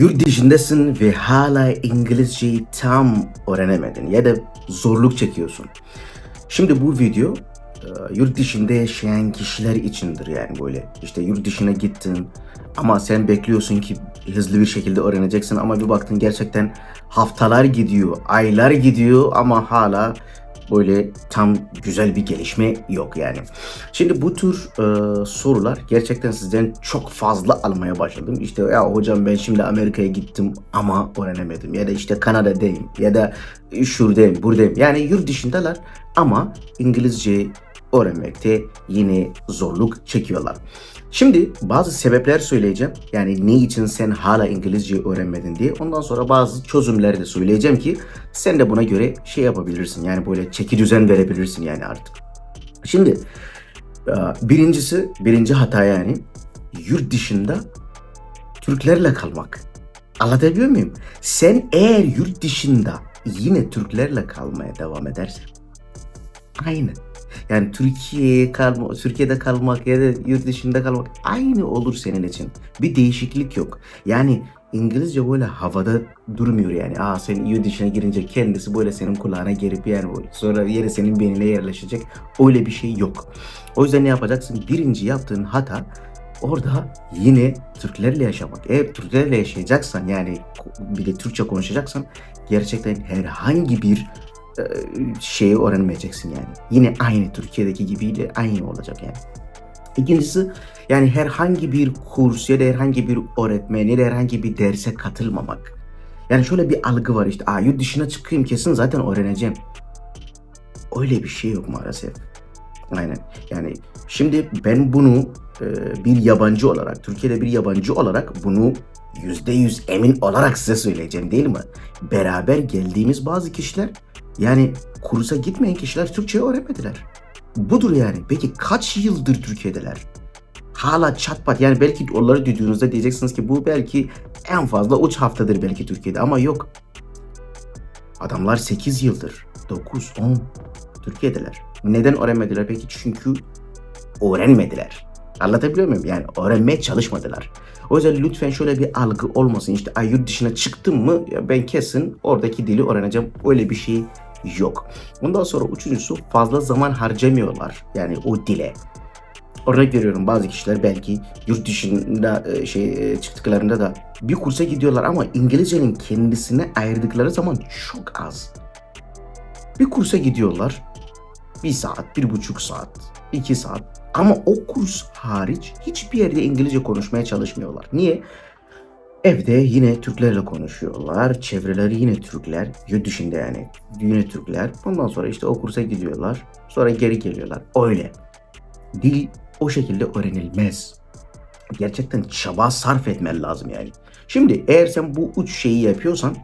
Yurt dışındasın ve hala İngilizceyi tam öğrenemedin ya da zorluk çekiyorsun. Şimdi bu video e, yurt dışında yaşayan kişiler içindir yani böyle. İşte yurt dışına gittin ama sen bekliyorsun ki hızlı bir şekilde öğreneceksin ama bir baktın gerçekten haftalar gidiyor, aylar gidiyor ama hala böyle tam güzel bir gelişme yok yani. Şimdi bu tür e, sorular gerçekten sizden çok fazla almaya başladım. İşte ya hocam ben şimdi Amerika'ya gittim ama öğrenemedim. Ya da işte Kanada'dayım ya da şuradayım buradayım. Yani yurt dışındalar ama İngilizce öğrenmekte yine zorluk çekiyorlar. Şimdi bazı sebepler söyleyeceğim. Yani ne için sen hala İngilizce öğrenmedin diye. Ondan sonra bazı çözümleri de söyleyeceğim ki sen de buna göre şey yapabilirsin. Yani böyle çeki düzen verebilirsin yani artık. Şimdi e, birincisi, birinci hata yani yurt dışında Türklerle kalmak. Anlatabiliyor muyum? Sen eğer yurt dışında yine Türklerle kalmaya devam edersen aynı. Yani Türkiye'ye kalma, Türkiye'de kalmak ya da yurt dışında kalmak aynı olur senin için. Bir değişiklik yok. Yani İngilizce böyle havada durmuyor yani. Aa sen yurt dışına girince kendisi böyle senin kulağına gelip yani böyle sonra yere senin beynine yerleşecek. Öyle bir şey yok. O yüzden ne yapacaksın? Birinci yaptığın hata orada yine Türklerle yaşamak. Eğer Türklerle yaşayacaksan yani bir de Türkçe konuşacaksan gerçekten herhangi bir şeyi öğrenmeyeceksin yani. Yine aynı Türkiye'deki gibiyle aynı olacak yani. İkincisi yani herhangi bir kurs ya da herhangi bir öğretmen ya da herhangi bir derse katılmamak. Yani şöyle bir algı var işte Aa, yurt dışına çıkayım kesin zaten öğreneceğim. Öyle bir şey yok maalesef. Aynen. Yani şimdi ben bunu e, bir yabancı olarak, Türkiye'de bir yabancı olarak bunu yüzde yüz emin olarak size söyleyeceğim değil mi? Beraber geldiğimiz bazı kişiler yani kursa gitmeyen kişiler Türkçe öğrenmediler. Budur yani. Peki kaç yıldır Türkiye'deler? Hala çatpat yani belki onları duyduğunuzda diyeceksiniz ki bu belki en fazla 3 haftadır belki Türkiye'de ama yok. Adamlar 8 yıldır, 9, 10 Türkiye'deler. Neden öğrenmediler peki? Çünkü öğrenmediler. Anlatabiliyor muyum? Yani öğrenmeye çalışmadılar. O yüzden lütfen şöyle bir algı olmasın. İşte ay yurt dışına çıktım mı ben kesin oradaki dili öğreneceğim. Öyle bir şey yok. Ondan sonra üçüncüsü fazla zaman harcamıyorlar. Yani o dile. Örnek veriyorum bazı kişiler belki yurt dışında e, şey e, çıktıklarında da bir kursa gidiyorlar ama İngilizcenin kendisine ayırdıkları zaman çok az. Bir kursa gidiyorlar. Bir saat, bir buçuk saat, iki saat. Ama o kurs hariç hiçbir yerde İngilizce konuşmaya çalışmıyorlar. Niye? Evde yine Türklerle konuşuyorlar. Çevreleri yine Türkler. Yurt dışında yani. Yine Türkler. Ondan sonra işte o kursa gidiyorlar. Sonra geri geliyorlar. Öyle. Dil o şekilde öğrenilmez. Gerçekten çaba sarf etmen lazım yani. Şimdi eğer sen bu üç şeyi yapıyorsan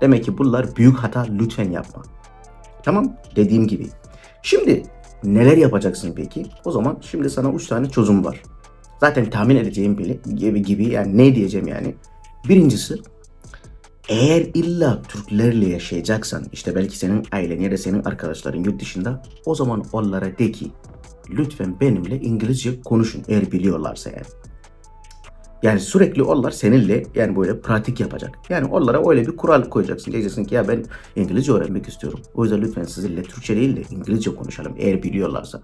demek ki bunlar büyük hata lütfen yapma. Tamam dediğim gibi. Şimdi neler yapacaksın peki? O zaman şimdi sana üç tane çözüm var. Zaten tahmin edeceğim bile gibi, yani ne diyeceğim yani. Birincisi eğer illa Türklerle yaşayacaksan işte belki senin ailen ya da senin arkadaşların yurt dışında o zaman onlara de ki lütfen benimle İngilizce konuşun eğer biliyorlarsa yani. Yani sürekli onlar seninle yani böyle pratik yapacak. Yani onlara öyle bir kural koyacaksın. Diyeceksin ki ya ben İngilizce öğrenmek istiyorum. O yüzden lütfen sizinle Türkçe değil de İngilizce konuşalım eğer biliyorlarsa.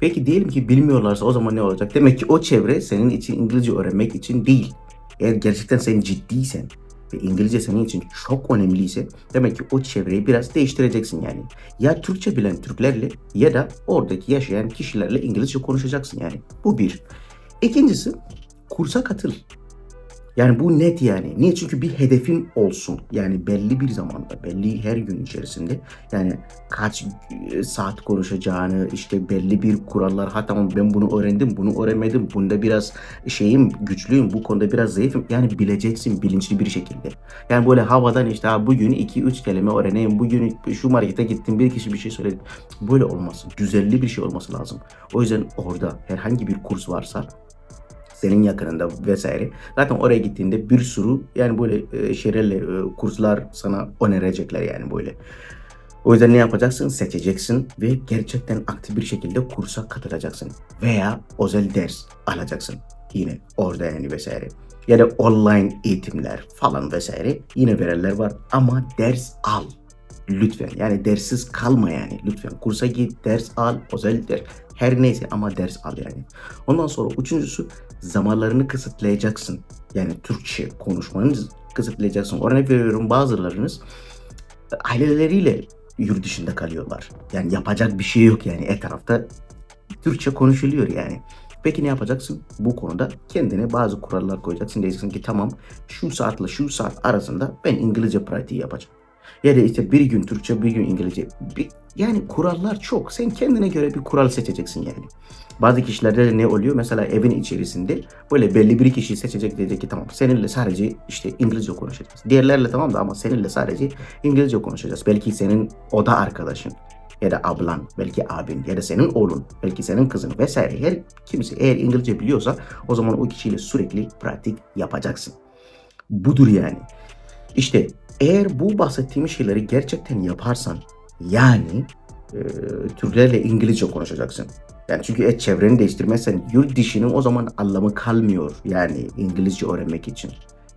Peki diyelim ki bilmiyorlarsa o zaman ne olacak? Demek ki o çevre senin için İngilizce öğrenmek için değil. Eğer gerçekten sen ciddiysen ve İngilizce senin için çok önemliyse demek ki o çevreyi biraz değiştireceksin yani. Ya Türkçe bilen Türklerle ya da oradaki yaşayan kişilerle İngilizce konuşacaksın yani. Bu bir. İkincisi kursa katıl. Yani bu net yani. Niye? Çünkü bir hedefin olsun. Yani belli bir zamanda, belli her gün içerisinde yani kaç e, saat konuşacağını, işte belli bir kurallar. Ha tamam ben bunu öğrendim, bunu öğrenmedim. Bunda biraz şeyim, güçlüyüm, bu konuda biraz zayıfım. Yani bileceksin bilinçli bir şekilde. Yani böyle havadan işte ha bugün 2-3 kelime öğreneyim, bugün şu markete gittim bir kişi bir şey söyledi. Böyle olmaz. Düzenli bir şey olması lazım. O yüzden orada herhangi bir kurs varsa senin yakınında vesaire. Zaten oraya gittiğinde bir sürü yani böyle e, şeylerle e, kurslar sana önerecekler yani böyle. O yüzden ne yapacaksın? Seçeceksin ve gerçekten aktif bir şekilde kursa katılacaksın. Veya özel ders alacaksın. Yine orada yani vesaire. ya da online eğitimler falan vesaire yine verenler var ama ders al lütfen yani dersiz kalma yani lütfen kursa git ders al özel ders her neyse ama ders al yani. Ondan sonra üçüncüsü zamanlarını kısıtlayacaksın. Yani Türkçe konuşmanı kısıtlayacaksın. Örnek veriyorum bazılarınız aileleriyle yurt dışında kalıyorlar. Yani yapacak bir şey yok yani etrafta Türkçe konuşuluyor yani. Peki ne yapacaksın? Bu konuda kendine bazı kurallar koyacaksın. Diyeceksin ki tamam şu saatle şu saat arasında ben İngilizce pratiği yapacağım. Ya da işte bir gün Türkçe bir gün İngilizce. Bir, yani kurallar çok. Sen kendine göre bir kural seçeceksin yani. Bazı kişilerde de ne oluyor? Mesela evin içerisinde böyle belli bir kişiyi seçecek diyecek ki tamam seninle sadece işte İngilizce konuşacağız. Diğerlerle tamam da ama seninle sadece İngilizce konuşacağız. Belki senin oda arkadaşın ya da ablan, belki abin ya da senin oğlun, belki senin kızın vesaire her kimse eğer İngilizce biliyorsa o zaman o kişiyle sürekli pratik yapacaksın. Budur yani. İşte eğer bu bahsettiğim şeyleri gerçekten yaparsan yani e, Türklerle İngilizce konuşacaksın. Yani çünkü et çevreni değiştirmezsen yurt dışının o zaman anlamı kalmıyor yani İngilizce öğrenmek için.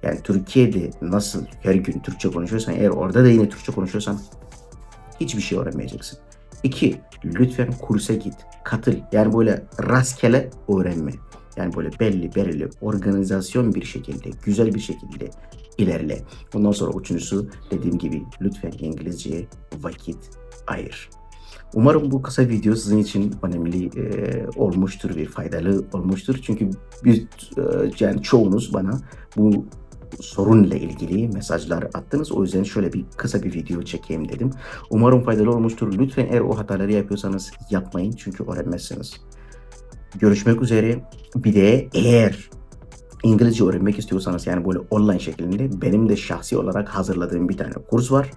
Yani Türkiye'de nasıl her gün Türkçe konuşuyorsan eğer orada da yine Türkçe konuşuyorsan hiçbir şey öğrenmeyeceksin. İki, lütfen kursa git, katıl. Yani böyle rastgele öğrenme. Yani böyle belli belirli organizasyon bir şekilde, güzel bir şekilde ilerle. Ondan sonra üçüncüsü dediğim gibi lütfen İngilizceye vakit ayır. Umarım bu kısa video sizin için önemli e, olmuştur ve faydalı olmuştur. Çünkü biz e, yani çoğunuz bana bu sorunla ilgili mesajlar attınız. O yüzden şöyle bir kısa bir video çekeyim dedim. Umarım faydalı olmuştur. Lütfen eğer o hataları yapıyorsanız yapmayın çünkü öğrenmezsiniz. Görüşmek üzere. Bir de eğer İngilizce öğrenmek istiyorsanız yani böyle online şeklinde benim de şahsi olarak hazırladığım bir tane kurs var.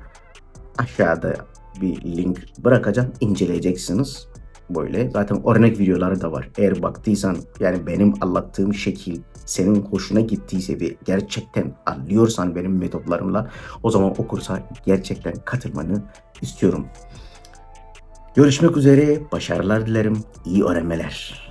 Aşağıda bir link bırakacağım. inceleyeceksiniz. Böyle zaten örnek videoları da var. Eğer baktıysan yani benim anlattığım şekil senin hoşuna gittiyse ve gerçekten anlıyorsan benim metotlarımla o zaman o kursa gerçekten katılmanı istiyorum. Görüşmek üzere. Başarılar dilerim. İyi öğrenmeler.